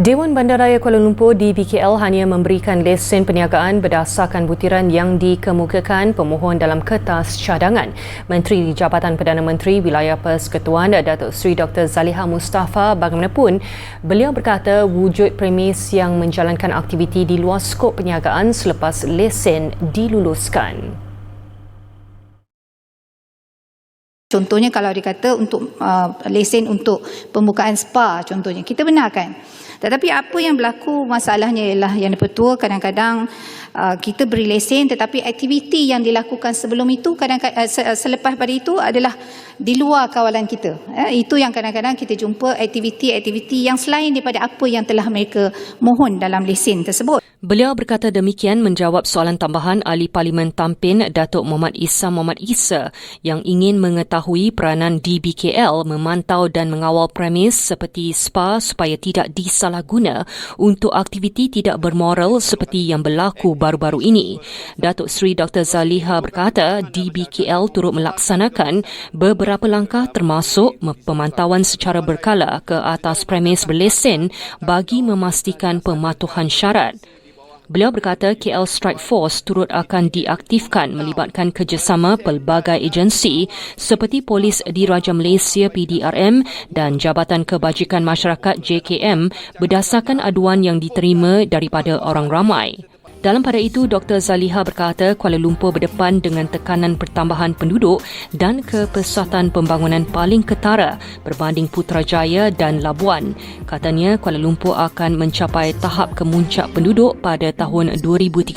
Dewan Bandaraya Kuala Lumpur di BKL hanya memberikan lesen perniagaan berdasarkan butiran yang dikemukakan pemohon dalam kertas cadangan. Menteri Jabatan Perdana Menteri Wilayah Persekutuan Datuk Seri Dr. Zaliha Mustafa bagaimanapun beliau berkata wujud premis yang menjalankan aktiviti di luar skop perniagaan selepas lesen diluluskan. Contohnya kalau dikata untuk uh, lesen untuk pembukaan spa contohnya kita benarkan. Tetapi apa yang berlaku masalahnya ialah yang dipertua kadang-kadang uh, kita beri lesen tetapi aktiviti yang dilakukan sebelum itu kadang-kadang uh, selepas pada itu adalah di luar kawalan kita. Eh, itu yang kadang-kadang kita jumpa aktiviti-aktiviti yang selain daripada apa yang telah mereka mohon dalam lesen tersebut. Beliau berkata demikian menjawab soalan tambahan Ahli Parlimen Tampin Datuk Muhammad Isa Muhammad Isa yang ingin mengetahui peranan DBKL memantau dan mengawal premis seperti spa supaya tidak disalahguna untuk aktiviti tidak bermoral seperti yang berlaku baru-baru ini. Datuk Seri Dr. Zaliha berkata DBKL turut melaksanakan beberapa langkah termasuk pemantauan secara berkala ke atas premis berlesen bagi memastikan pematuhan syarat. Beliau berkata KL Strike Force turut akan diaktifkan melibatkan kerjasama pelbagai agensi seperti Polis Diraja Malaysia PDRM dan Jabatan Kebajikan Masyarakat JKM berdasarkan aduan yang diterima daripada orang ramai. Dalam pada itu, Dr. Zaliha berkata Kuala Lumpur berdepan dengan tekanan pertambahan penduduk dan kepesatan pembangunan paling ketara berbanding Putrajaya dan Labuan. Katanya Kuala Lumpur akan mencapai tahap kemuncak penduduk pada tahun 2031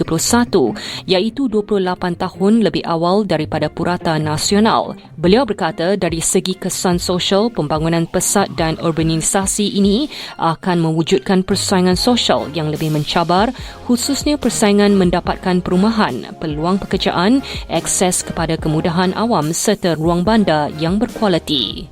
iaitu 28 tahun lebih awal daripada purata nasional. Beliau berkata dari segi kesan sosial, pembangunan pesat dan urbanisasi ini akan mewujudkan persaingan sosial yang lebih mencabar khususnya persaingan persaingan mendapatkan perumahan, peluang pekerjaan, akses kepada kemudahan awam serta ruang bandar yang berkualiti.